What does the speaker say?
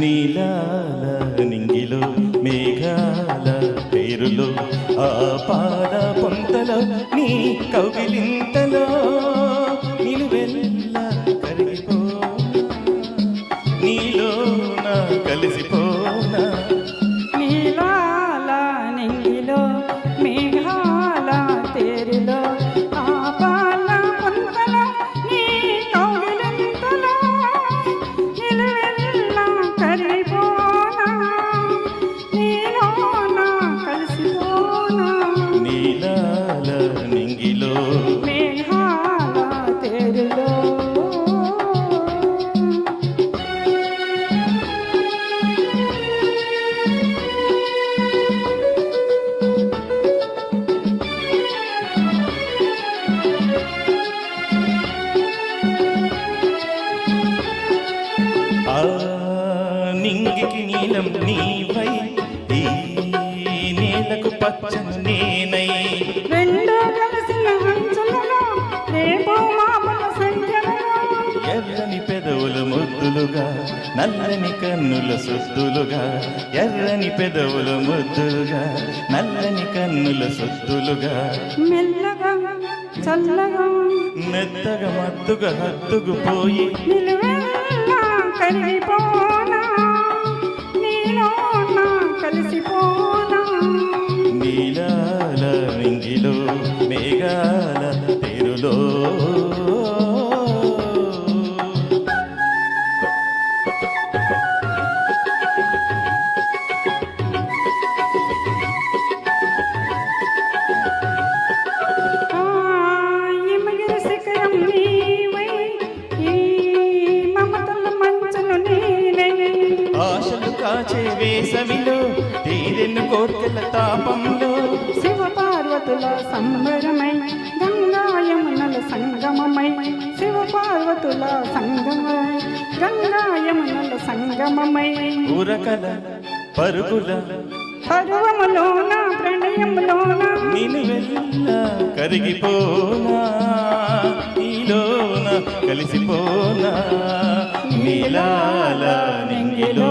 నీలాల నింగిలో మేఘాల పేరులో ఆ పాద పొంతలో నీ కవిలింతలో నిలువెల్ల కరిగిపో నీలో నా కలిసిపోనా? నీలాల నింగిలో నీలం నీవై ఈ నేలకు పచ్చని నేనై రెండు కలిసిన అంచులలో రేపు మాపల సంఖ్యలలో ఎర్రని పెదవుల ముద్దులుగా నల్లని కన్నుల సొద్దులుగా ఎర్రని పెదవుల ముద్దులుగా నల్లని కన్నుల సొద్దులుగా మెల్లగా చల్లగా. మెత్తగా మత్తుగా హత్తుకు పోయి నిలువెల్లా కరిగిపోనా కాచే వేసవిలో తీరెన్ను కోర్కెల తాపంలో శివ పార్వతుల సంబరమై గంగాయమునల సంగమమై శివ పార్వతుల సంగమై గంగాయమునల సంగమమై. ఉరకల పరుగుల పర్వములోన ప్రణయములోన వెళ్ళ కరిగిపోనా? నీలోన కలిసిపోనా? నీలాల నింగిలో